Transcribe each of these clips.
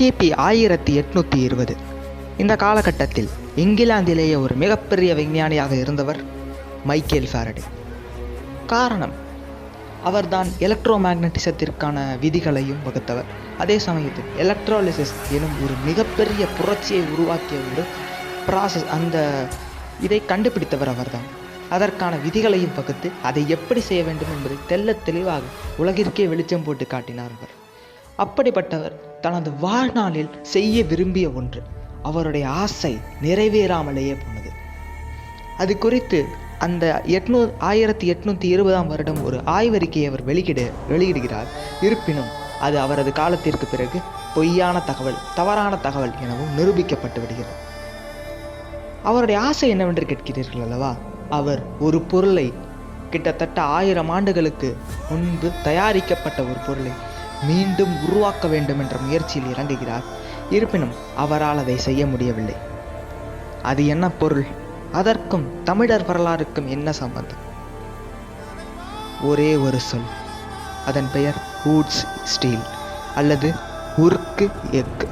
கிபி ஆயிரத்தி எட்நூற்றி இருபது. இந்த காலகட்டத்தில் இங்கிலாந்திலேயே ஒரு மிகப்பெரிய விஞ்ஞானியாக இருந்தவர் மைக்கேல் ஃபாரடே. காரணம் அவர்தான் எலக்ட்ரோ மேக்னட்டிசத்திற்கான விதிகளையும் வகுத்தவர். அதே சமயத்தில் எலக்ட்ராலிசிஸ் எனும் ஒரு மிகப்பெரிய புரட்சியை உருவாக்கிய ஒரு ப்ராசஸ் அந்த இதை கண்டுபிடித்தவர் அவர்தான். அதற்கான விதிகளையும் வகுத்து அதை எப்படி செய்ய வேண்டும் என்பதை தெள்ளத் தெளிவாக உலகிற்கே வெளிச்சம் போட்டு காட்டினார் அவர். அப்படிப்பட்டவர் தனது வாழ்நாளில் செய்ய விரும்பிய ஒன்று. அவருடைய ஆசை நிறைவேறாமலேயே போனது. அது குறித்து அந்த எட்நூ ஆயிரத்தி எட்நூற்றி இருபதாம் வருடம் ஒரு ஆய்வறிக்கையை அவர் வெளியிட வெளியிடுகிறார். இருப்பினும் அது அவரது காலத்திற்கு பிறகு பொய்யான தகவல் தவறான தகவல் எனவும் நிரூபிக்கப்பட்டு விடுகிறது. அவருடைய ஆசை என்னவென்று கேட்கிறீர்கள் அல்லவா? அவர் ஒரு பொருளை கிட்டத்தட்ட ஆயிரம் ஆண்டுகளுக்கு முன்பு தயாரிக்கப்பட்ட ஒரு பொருளை. மீண்டும் உருவாக்க வேண்டும் என்ற முயற்சியில் இறங்குகிறார். இருப்பினும் அவரால் அதை செய்ய முடியவில்லை. அது என்ன பொருள்? அதற்கும் தமிழர் வரலாறுக்கும் என்ன சம்பந்தம்? ஒரே ஒரு சொல். அதன் பெயர் ஹூட்ஸ் ஸ்டீல் அல்லது உருக்கு எஃகு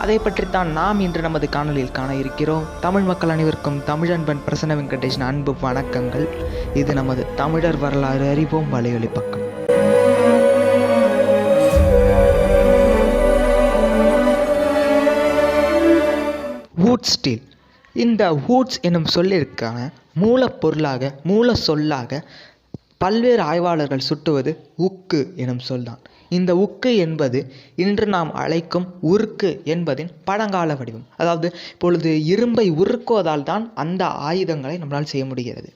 அதை பற்றித்தான் நாம் இன்று நமது காணொலியில் காண இருக்கிறோம். தமிழ் மக்கள் அனைவருக்கும் தமிழன்பன் பிரசன்ன வெங்கடேஷன் அன்பு வணக்கங்கள். இது நமது தமிழர் வரலாறு அறிவோம் வலையொலி பக்கம். வூட் ஸ்டீல் இந்த வூட்ஸ் எனும் சொல்லிற்கான மூலப்பொருளாக மூல சொல்லாக பல்வேறு ஆய்வாளர்கள் சுட்டுவது உக்கு எனும் சொல்தான். இந்த உக்கு என்பது இன்று நாம் அழைக்கும் உருக்கு என்பதின் பழங்கால வடிவம். அதாவது இப்பொழுது இரும்பை உருக்குவதால் தான் அந்த ஆயுதங்களை நம்மளால் செய்ய முடிகிறது.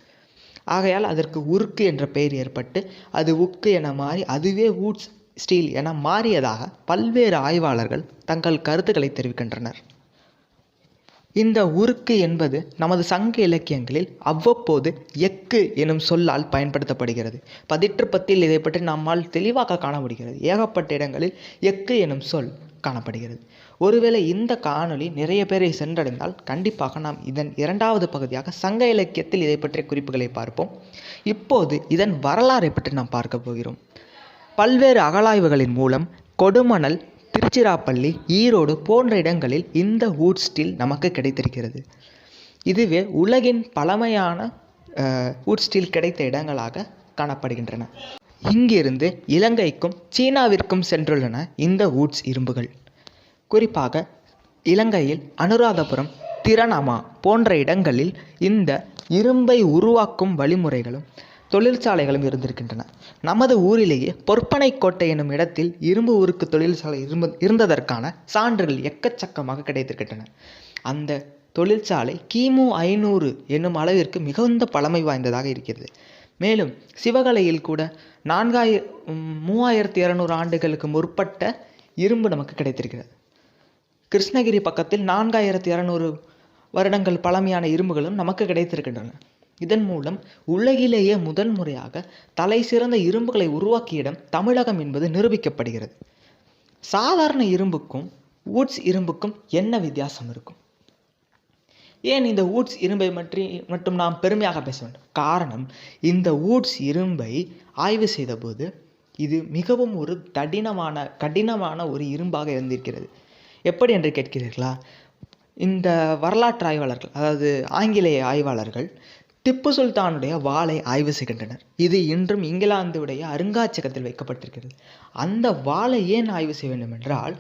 ஆகையால் அதற்கு உருக்கு என்ற பெயர் ஏற்பட்டு அது உக்கு என மாறி அதுவே வூட்ஸ் ஸ்டீல் என மாறியதாக பல்வேறு ஆய்வாளர்கள் தங்கள் கருத்துக்களை தெரிவிக்கின்றனர். இந்த உருக்கு என்பது நமது சங்க இலக்கியங்களில் அவ்வப்போது எக்கு எனும் சொல்லால் பயன்படுத்தப்படுகிறது. பதிற்றுப்பத்தில் இதை பற்றி நம்மால் தெளிவாக காணப்படுகிறது ஏகப்பட்ட இடங்களில் எக்கு எனும் சொல் காணப்படுகிறது. ஒருவேளை இந்த காணொளி நிறைய பேரை சென்றடைந்தால் கண்டிப்பாக நாம் இதன் இரண்டாவது பகுதியாக சங்க இலக்கியத்தில் இதை பற்றிய குறிப்புகளை பார்ப்போம். இப்போது இதன் வரலாறை பற்றி நாம் பார்க்க போகிறோம். பல்வேறு அகழாய்வுகளின் மூலம் கொடுமணல் திருச்சிராப்பள்ளி ஈரோடு போன்ற இடங்களில் இந்த வூட் ஸ்டீல் நமக்கு கிடைத்திருக்கிறது. இதுவே உலகின் பழமையான வூட் ஸ்டீல் கிடைத்த இடங்களாக காணப்படுகின்றன. இங்கிருந்து இலங்கைக்கும் சீனாவிற்கும் சென்றுள்ளன இந்த வூட்ஸ் இரும்புகள். குறிப்பாக இலங்கையில் அனுராதபுரம் திரணமா போன்ற இடங்களில் இந்த இரும்பை உருவாக்கும் வழிமுறைகளும் தொழிற்சாலைகளும் இருந்திருக்கின்றன. நமது ஊரிலேயே பொற்பனை கோட்டை என்னும் இடத்தில் இரும்பு உருக்கு தொழிற்சாலை இரும்ப இருந்ததற்கான சான்றுகள் எக்கச்சக்கமாக கிடைத்திருக்கின்றன. அந்த தொழிற்சாலை கிமு ஐநூறு என்னும் அளவிற்கு மிகுந்த பழமை வாய்ந்ததாக இருக்கிறது. மேலும் சிவகலையில் கூட நான்காயிர மூவாயிரத்தி இரநூறு ஆண்டுகளுக்கு முற்பட்ட இரும்பு நமக்கு கிடைத்திருக்கிறது. கிருஷ்ணகிரி பக்கத்தில் நான்காயிரத்தி இரநூறு வருடங்கள் பழமையான இரும்புகளும் நமக்கு கிடைத்திருக்கின்றன. இதன் மூலம் உலகிலேயே முதன் முறையாக தலை சிறந்த இரும்புகளை உருவாக்கிய இடம் தமிழகம் என்பது நிரூபிக்கப்படுகிறது. சாதாரண இரும்புக்கும் வூட்ஸ் இரும்புக்கும் என்ன வித்தியாசம் இருக்கும்? ஏன் இந்த வூட்ஸ் இரும்பை பற்றி மட்டும் நாம் பெருமையாக பேச வேண்டும்? காரணம் இந்த வூட்ஸ் இரும்பை ஆய்வு செய்தபோது இது மிகவும் ஒரு தடினமான கடினமான ஒரு இரும்பாக இருந்திருக்கிறது. எப்படி என்று கேட்கிறீர்களா? இந்த வரலாற்று ஆய்வாளர்கள் அதாவது ஆங்கிலேய ஆய்வாளர்கள் திப்பு சுல்தானுடைய வாளை ஆய்வு செய்கின்றனர். இது இன்றும் இங்கிலாந்துடைய அருங்காட்சியகத்தில் வைக்கப்பட்டிருக்கிறது. அந்த வாளை ஏன் ஆய்வு செய்ய வேண்டும் என்றால்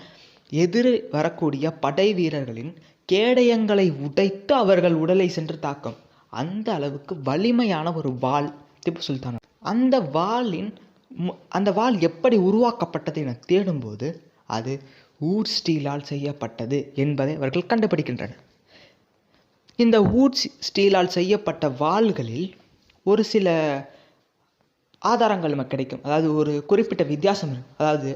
எதிர் வரக்கூடிய படை வீரர்களின் கேடயங்களை உடைத்து அவர்கள் உடலை சென்று தாக்கும். அந்த அளவுக்கு வலிமையான ஒரு வாள் திப்பு சுல்தான். அந்த வாளின் அந்த வாள் எப்படி உருவாக்கப்பட்டது என தேடும்போது அது ஊர் ஸ்டீலால் செய்யப்பட்டது என்பதை அவர்கள் கண்டுபிடிக்கின்றனர். இந்த வூட் ஸ்டீலால் செய்யப்பட்ட வாள்களில் ஒரு சில ஆதாரங்கள் நமக்கு கிடைக்கும். அதாவது ஒரு குறிப்பிட்ட வித்தியாசம் இருக்கும் அதாவது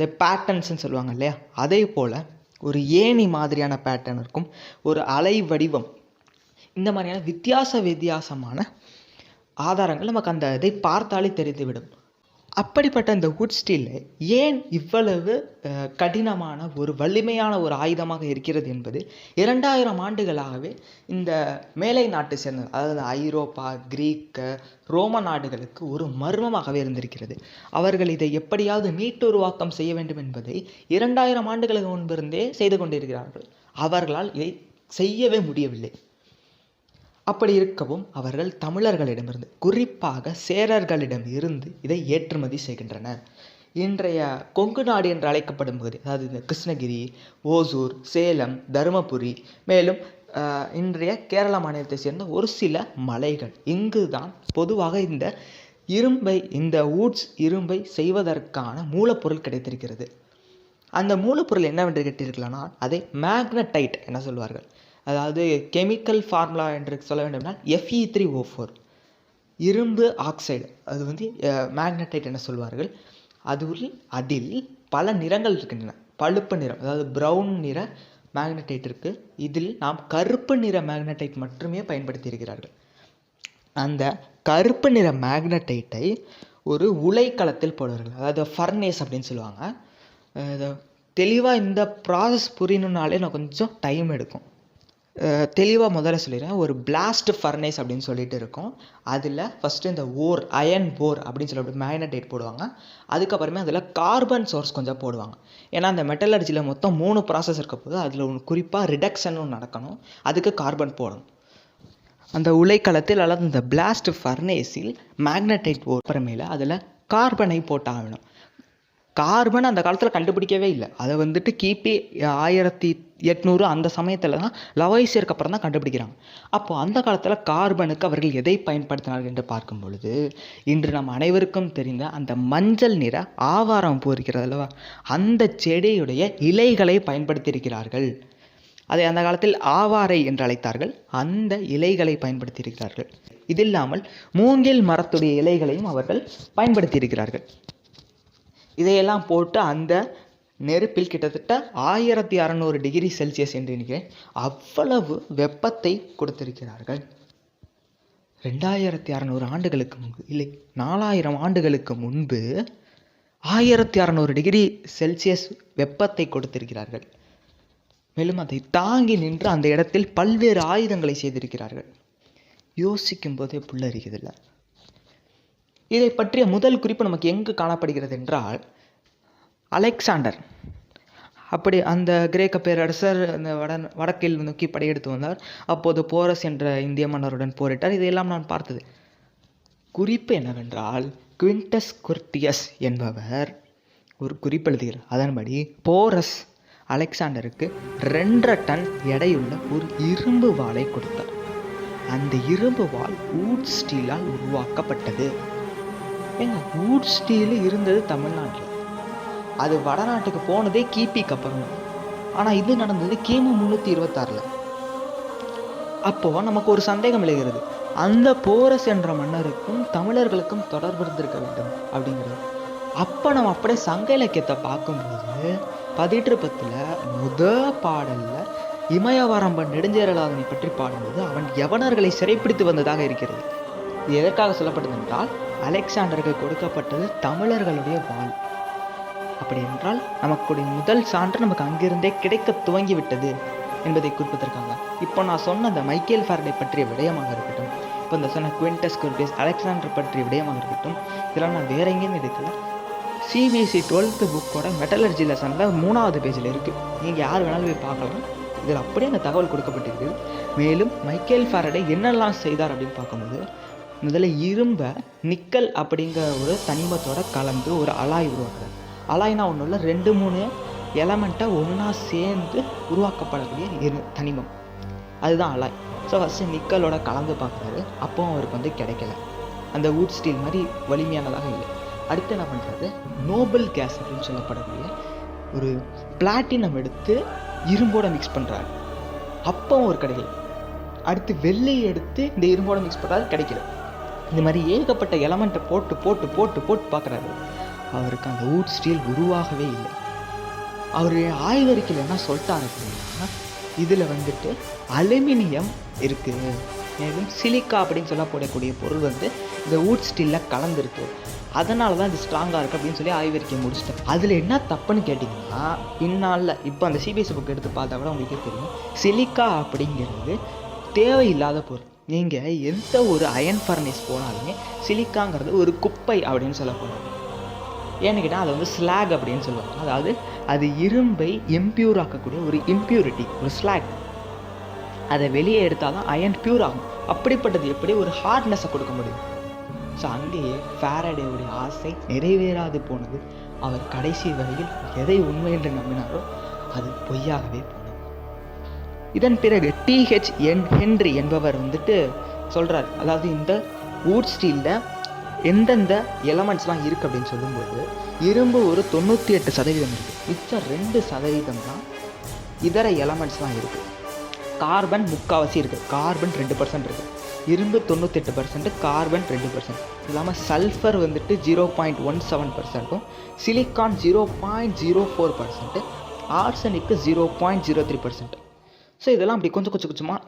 த பேட்டர்ன்ஸ்னு சொல்லுவாங்க இல்லையா? அதே போல் ஒரு ஏணி மாதிரியான பேட்டர்ன் இருக்கும். ஒரு அலை வடிவம். இந்த மாதிரியான வித்தியாச வித்தியாசமான ஆதாரங்கள் நமக்கு அந்த இதை பார்த்தாலே தெரிந்துவிடும். அப்படிப்பட்ட இந்த வுட் steel ஏன் இவ்வளவு கடினமான ஒரு வலிமையான ஒரு ஆயுதமாக இருக்கிறது என்பது இரண்டாயிரம் ஆண்டுகளாகவே இந்த மேலை நாட்டு சேர்ந்த அதாவது ஐரோப்பா கிரீக்க ரோம நாடுகளுக்கு ஒரு மர்மமாகவே இருந்திருக்கிறது. அவர்கள் இதை எப்படியாவது மீட்டுருவாக்கம் செய்ய வேண்டும் என்பதை இரண்டாயிரம் ஆண்டுகளுக்கு முன்பிருந்தே செய்து கொண்டிருக்கிறார்கள். அவர்களால் இதை செய்யவே முடியவில்லை. அப்படி இருக்கவும் அவர்கள் தமிழர்களிடமிருந்து குறிப்பாக சேரர்களிடம் இருந்து இதை ஏற்றுமதி செய்கின்றனர். இன்றைய கொங்கு நாடு என்று அழைக்கப்படும் பகுதி அதாவது இந்த கிருஷ்ணகிரி ஓசூர் சேலம் தருமபுரி மேலும் இன்றைய கேரள மாநிலத்தை சேர்ந்த ஒரு சில மலைகள். இங்கு தான் பொதுவாக இந்த இரும்பை இந்த வூட்ஸ் இரும்பை செய்வதற்கான மூலப்பொருள் கிடைத்திருக்கிறது. அந்த மூலப்பொருள் என்னவென்று கேட்டீர்களானால் அதை மேக்னடைட் என சொல்வார்கள். அதாவது கெமிக்கல் ஃபார்முலா என்று சொல்ல வேண்டும்னா F E three O four இரும்பு ஆக்சைடு. அது வந்து மேக்னடைட் என சொல்வார்கள். அதில் அதில் பல நிறங்கள் இருக்கின்றன. பழுப்பு நிறம் அதாவது ப்ரௌன் நிற மேக்னடைட் இருக்குது இதில் நாம் கருப்பு நிற மேக்னடைட் மட்டுமே பயன்படுத்தி இருக்கிறார்கள். அந்த கருப்பு நிற மேக்னடைட்டை ஒரு உலைக்களத்தில் போடுவார்கள். அதாவது ஃபர்னேஸ் அப்படின்னு சொல்லுவாங்க. தெளிவாக இந்த ப்ராசஸ் புரியணுன்னாலே நான் கொஞ்சம் டைம் எடுக்கும். தெளிவாக முதல்ல சொல்லிடுறேன். ஒரு பிளாஸ்ட் ஃபர்னேஸ் அப்படின்னு சொல்லிட்டு இருக்கும். அதில் ஃபஸ்ட்டு இந்த ஓர் அயன் போர் அப்படின்னு சொல்லி மேக்னடைட் போடுவாங்க. அதுக்கப்புறமே அதில் கார்பன் சோர்ஸ் கொஞ்சம் போடுவாங்க. ஏன்னா அந்த மெட்டலர்ஜியில் மொத்தம் மூணு ப்ராசஸ் இருக்க போது அதில் ஒன்று குறிப்பாக ரிடக்ஷன் ஒன்று நடக்கணும். அதுக்கு கார்பன் போடணும். அந்த உலைக்களத்தில் அல்லது இந்த பிளாஸ்ட் ஃபர்னேஸில் மேக்னடைட் அப்புறமேல அதில் கார்பனை போட்டாகணும். கார்பன் அந்த காலத்தில் கண்டுபிடிக்கவே இல்லை. அதை வந்துட்டு கிபி ஆயிரத்தி எட்நூறு அந்த சமயத்தில் தான் லவாய்சியருக்கு அப்புறம் தான் கண்டுபிடிக்கிறாங்க. அப்போது அந்த காலத்தில் கார்பனுக்கு அவர்கள் எதை பயன்படுத்தினார்கள் என்று பார்க்கும் பொழுது இன்று நம் அனைவருக்கும் தெரிந்த அந்த மஞ்சள் நிற ஆவாரம் பூ இருக்கிறது அல்லவா? அந்த செடியுடைய இலைகளை பயன்படுத்தியிருக்கிறார்கள். அதை அந்த காலத்தில் ஆவாரை என்று அழைத்தார்கள். அந்த இலைகளை பயன்படுத்தியிருக்கிறார்கள். இது இல்லாமல் மூங்கில் மரத்துடைய இலைகளையும் அவர்கள் பயன்படுத்தியிருக்கிறார்கள். இதையெல்லாம் போட்டு அந்த நெருப்பில் கிட்டத்தட்ட ஆயிரத்தி அறநூறு டிகிரி செல்சியஸ் என்று நினைக்கிறேன். அவ்வளவு வெப்பத்தை கொடுத்திருக்கிறார்கள். ரெண்டாயிரத்தி அறநூறு ஆண்டுகளுக்கு முன்பு இல்லை நாலாயிரம் ஆண்டுகளுக்கு முன்பு ஆயிரத்தி அறநூறு டிகிரி செல்சியஸ் வெப்பத்தை கொடுத்திருக்கிறார்கள். மேலும் அதை தாங்கி நின்று அந்த இடத்தில் பல்வேறு ஆயுதங்களை செய்திருக்கிறார்கள். யோசிக்கும் போதே புல்லரிக்குதில்ல. இதை பற்றிய முதல் குறிப்பு நமக்கு எங்கு காணப்படுகிறது என்றால் அலெக்சாண்டர். அப்படி அந்த கிரேக்க பேரரசர் அந்த வட வடக்கில் நோக்கி படையெடுத்து வந்தார். அப்போது போரஸ் என்ற இந்திய மன்னருடன் போரிட்டார். இதையெல்லாம் நான் பார்த்தது. குறிப்பு என்னவென்றால் குவிண்டஸ் குர்த்தியஸ் என்பவர் ஒரு குறிப்பு எழுதுகிறார். அதன்படி போரஸ் அலெக்சாண்டருக்கு ரெண்டரை டன் எடையுள்ள ஒரு இரும்பு வாளை கொடுத்தார். அந்த இரும்பு வாள் ஊட் ஸ்டீலால் உருவாக்கப்பட்டது. ஏங்க ஊட் ஸ்டீல் இருந்தது தமிழ்நாட்டில். அது வடநாட்டுக்கு போனதே கிபிக்கு அப்புறம். ஆனால் இது நடந்தது கிமு முந்நூற்றி இருபத்தாறில். அப்போது நமக்கு ஒரு சந்தேகம் விளைகிறது அந்த போரஸ் என்ற மன்னருக்கும் தமிழர்களுக்கும் தொடர்பு இருந்திருக்க வேண்டும் அப்படிங்கிறது. அப்போ நம்ம அப்படியே சங்க இலக்கியத்தை பார்க்கும்போது பதிற்றுப்பத்தில் முத பாடலில் இமயவரம்பன் நெடுஞ்சேரலாதனை பற்றி பாடும்போது அவன் யவனர்களை சிறைப்பிடித்து வந்ததாக இருக்கிறது. இது எதற்காக சொல்லப்பட்டது என்றால் அலெக்சாண்டருக்கு கொடுக்கப்பட்டது தமிழர்களுடைய வாழ். அப்படி என்றால் நமக்குடைய முதல் சான்று நமக்கு அங்கிருந்தே கிடைக்க துவங்கி விட்டது என்பதை குறிப்பதற்காக இப்போ நான் சொன்ன அந்த மைக்கேல் ஃபாரடை பற்றிய விடயமாக இருக்கட்டும் இப்போ இந்த சொன்ன குவிண்டஸ் குர்பியஸ் அலெக்சாண்டர் பற்றிய விடயமாக இருக்கட்டும் இதெல்லாம் நான் வேற எங்கேயும் எடுக்கல. சிபிஎஸ்சி டுவெல்த்து புக்கோட மெட்டலர்ஜி லெசனில் மூணாவது பேஜில் இருக்குது நீங்கள் யார் வேணாலும் போய் பார்க்கலாம். இதில் அப்படியே அந்த தகவல் கொடுக்கப்பட்டிருக்கு மேலும் மைக்கேல் ஃபாரடை என்னெல்லாம் செய்தார் அப்படின்னு பார்க்கும்போது முதல்ல இரும்பை நிக்கல் அப்படிங்கிற ஒரு தனிமத்தோட கலந்து ஒரு அலாய் உருவாக்குறார் அலாய்னா ஒன்றும் இல்லை ரெண்டு மூணு எலமெண்ட்டை ஒன்றா சேர்ந்து உருவாக்கப்படக்கூடிய இரு தனிமம். அதுதான் அலாய். ஸோ ஃபஸ்ட்டு நிக்கலோட கலந்து பார்க்குறாரு. அப்போவும் அவருக்கு வந்து கிடைக்கல. அந்த வூட் ஸ்டீல் மாதிரி வலிமையானதாக இல்லை. அடுத்து என்ன பண்ணுறாரு நோபல் கேஸ் அப்படின்னு சொல்லப்படக்கூடிய ஒரு பிளாட்டினம் எடுத்து இரும்போட மிக்ஸ் பண்ணுறாரு அப்பவும் ஒரு கிடைக்கல. அடுத்து வெள்ளை எடுத்து இந்த இரும்போட மிக்ஸ் பண்ணுறாரு கிடைக்கல. இந்த மாதிரி ஏகப்பட்ட எலமெண்ட்டை போட்டு போட்டு போட்டு போட்டு பார்க்குறாரு. அவருக்கு அந்த வூட் ஸ்டீல் உருவாகவே இல்லை. அவர் ஆய்வறிக்கையில் என்ன சொல்லிட்டாரு அப்படின்னா இதில் வந்துட்டு அலுமினியம் இருக்குது மேலும் சிலிக்கா அப்படின்னு சொல்லப்படக்கூடிய பொருள் வந்து இந்த வூட் ஸ்டீலில் கலந்துருக்கு. அதனால தான் இது ஸ்ட்ராங்காக இருக்குது அப்படின்னு சொல்லி ஆய்வறிக்கை முடிச்சிட்டேன் அதில் என்ன தப்புன்னு கேட்டிங்கன்னா பின்னால் இப்போ அந்த சிபிஎஸ்சி புக் எடுத்து பார்த்தா கூட உங்களுக்கே தெரியும். சிலிக்கா அப்படிங்கிறது தேவையில்லாத பொருள். நீங்கள் எந்த ஒரு அயன் ஃபர்னேஸ் போனாலுமே சிலிக்காங்கிறது ஒரு குப்பை அப்படின்னு சொல்லப்படும். ஏன்னு கேட்டால் அதை வந்து ஸ்லாக் அப்படின்னு சொல்லுவாங்க. அதாவது அது இரும்பை இம்ப்யூர் ஆக்கக்கூடிய ஒரு இம்ப்யூரிட்டி ஒரு ஸ்லாக் அதை வெளியே எடுத்தால் தான் அயன் பியூர் ஆகும். அப்படிப்பட்டது எப்படி? ஒரு ஹார்ட்னஸை கொடுக்க முடியும். ஸோ அங்கேயே ஃபேரடேவுடைய ஆசை நிறைவேறாது போனது. அவர் கடைசி வரையில் எதை உண்மை என்று நம்பினாரோ அது பொய்யாகவே போனது. இதன் பிறகு டிஹெச் என் ஹென்றி என்பவர் வந்துட்டு சொல்கிறார் அதாவது இந்த வூட் ஸ்டீலில் எந்தெந்த எலமெண்ட்ஸ்லாம் இருக்குது அப்படின்னு சொல்லும்போது இரும்பு ஒரு தொண்ணூற்றி எட்டு சதவீதம் இருக்குது மிச்சம் ரெண்டு சதவீதம் தான் இதர எலமெண்ட்ஸ்லாம் இருக்குது கார்பன் முக்காவாசி இருக்குது கார்பன் ரெண்டு பர்சன்ட் இருக்குது இரும்பு தொண்ணூத்தெட்டு பர்சன்ட் கார்பன் ரெண்டு பர்சன்ட் இல்லாமல் சல்ஃபர் வந்துட்டு zero point one seven பர்சன்ட்டும் silicon zero point zero four percent arsenic zero point zero three percent so இதெல்லாம் அப்படி கொஞ்சம் கொஞ்சம் கொஞ்சமாக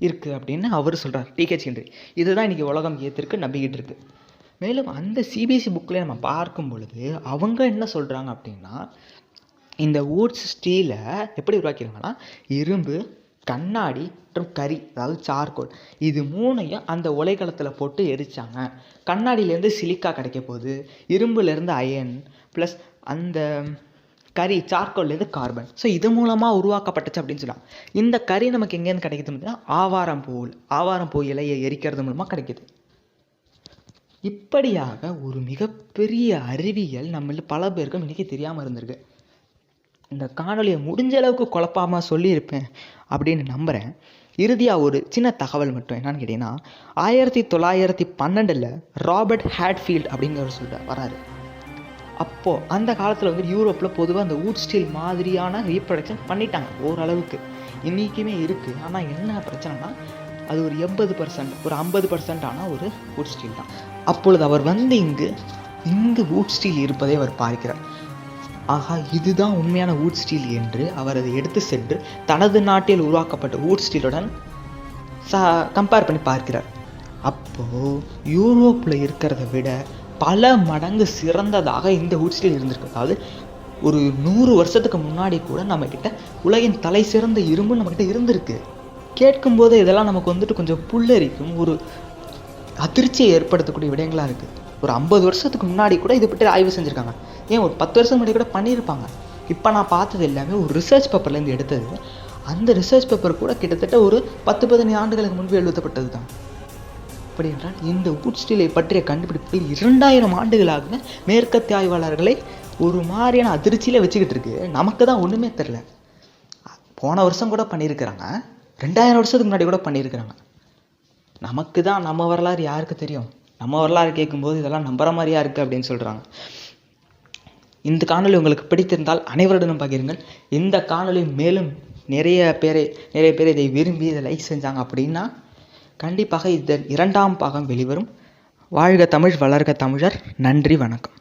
இருக்குது அப்படின்னு அவர் சொல்கிறார் டிகேச் ஹென்றி இதுதான் இன்றைக்கி உலகம் ஏற்றிருக்கு நம்பிக்கிட்டு இருக்குது மேலும் அந்த சிபிஎஸ்சி புக்கில் நம்ம பார்க்கும் பொழுது அவங்க என்ன சொல்கிறாங்க அப்படின்னா இந்த ஓட்ஸ் ஸ்டீலை எப்படி உருவாக்கிடுவாங்கன்னா இரும்பு கண்ணாடி மற்றும் கறி அதாவது சார்கோல் இது மூணையும் அந்த உலைக்களத்தில் போட்டு எரித்தாங்க கண்ணாடியிலேருந்து சிலிக்கா கிடைக்க போகுது. இரும்புலேருந்து அயன் ப்ளஸ் அந்த கறி சார்கோல் இது கார்பன் ஸோ இது மூலமாக உருவாக்கப்பட்டுச்சு அப்படின்னு சொல்லலாம் இந்த கறி நமக்கு எங்கேருந்து கிடைக்குது அப்படின்னா ஆவாரம் பூவில் ஆவாரம் பூ இலையை எரிக்கிறது மூலமாக கிடைக்குது. இப்படியாக ஒரு மிகப்பெரிய அறிவியல் நம்மள பல பேருக்கும் இன்றைக்கி தெரியாமல் இருந்திருக்கு. இந்த காணொலியை முடிஞ்ச அளவுக்கு குழப்பாமல் சொல்லியிருப்பேன் அப்படின்னு நம்புகிறேன் இறுதியாக ஒரு சின்ன தகவல் மட்டும் என்னன்னு கேட்டிங்கன்னா ஆயிரத்தி தொள்ளாயிரத்தி பன்னெண்டில் ராபர்ட் ஹேட்ஃபீல்ட் அப்படிங்கிற சொல்ல வராரு அப்போது அந்த காலத்தில் வந்து யூரோப்பில் பொதுவாக அந்த வூட் ஸ்டீல் மாதிரியான ரீப்ரொடக்ஷன் பண்ணிட்டாங்க ஓரளவுக்கு. இன்றைக்குமே இருக்குது ஆனால் என்ன பிரச்சனைனா அது ஒரு எண்பது பர்சன்ட் ஒரு ஐம்பது பர்சன்டான ஒரு வூட் ஸ்டீல் தான். அப்பொழுது அவர் வந்து இங்கு இங்கு வூட் ஸ்டீல் இருப்பதை அவர் பார்க்கிறார். ஆகா இதுதான் உண்மையான வூட் ஸ்டீல் என்று அவர் அதை எடுத்து சென்று தனது நாட்டில் உருவாக்கப்பட்ட வூட் ஸ்டீலுடன் ச கம்பேர் பண்ணி பார்க்கிறார். அப்போது யூரோப்பில் இருக்கிறத விட பல மடங்கு சிறந்ததாக இந்த வூட் ஸ்டீல் இருந்திருக்கு. அதாவது ஒரு நூறு வருஷத்துக்கு முன்னாடி கூட நம்மக்கிட்ட உலகின் தலை சிறந்த இரும்பு நம்மக்கிட்ட இருந்திருக்கு. கேட்கும்போது இதெல்லாம் நமக்கு வந்துட்டு கொஞ்சம் புல்லரிக்கும் ஒரு அதிர்ச்சியை ஏற்படுத்தக்கூடிய விடயங்களாக இருக்குது ஒரு ஐம்பது வருஷத்துக்கு முன்னாடி கூட இதை பற்றி ஆய்வு செஞ்சுருக்காங்க. ஏன் ஒரு பத்து வருஷம் முன்னாடி கூட பண்ணியிருப்பாங்க. இப்போ நான் பார்த்தது எல்லாமே ஒரு ரிசர்ச் பேப்பர்லேருந்து எடுத்தது. அந்த ரிசர்ச் பேப்பர் கூட கிட்டத்தட்ட ஒரு பத்து பதினஞ்சு ஆண்டுகளுக்கு முன்பு எழுதப்பட்டது தான் அப்படி என்றால் இந்த வூட் ஸ்டீலை பற்றிய கண்டுபிடிப்பு இரண்டாயிரம் ஆண்டுகளாக மேற்கத்திய ஆய்வாளர்களை ஒரு மாதிரியான அதிர்ச்சியில் வச்சுக்கிட்டு இருக்கு. நமக்கு தான் ஒன்றுமே தெரில போன வருஷம் கூட பண்ணியிருக்கிறாங்க. ரெண்டாயிரம் வருஷத்துக்கு முன்னாடி கூட பண்ணியிருக்கிறாங்க. நமக்கு தான் நம்ம வரலாறு யாருக்கு தெரியும்? நம்ம வரலாறு கேட்கும்போது இதெல்லாம் நம்புற மாதிரியா இருக்குது அப்படின்னு சொல்கிறாங்க இந்த காணொலி உங்களுக்கு பிடித்திருந்தால் அனைவருடனும் பகிருங்கள். இந்த காணொலி மேலும் நிறைய பேரை நிறைய பேர் இதை விரும்பி இதை லைக் செஞ்சாங்க அப்படின்னா கண்டிப்பாக இதன் இரண்டாம் பாகம் வெளிவரும். வாழ்க தமிழ் வளர்க தமிழர். நன்றி வணக்கம்.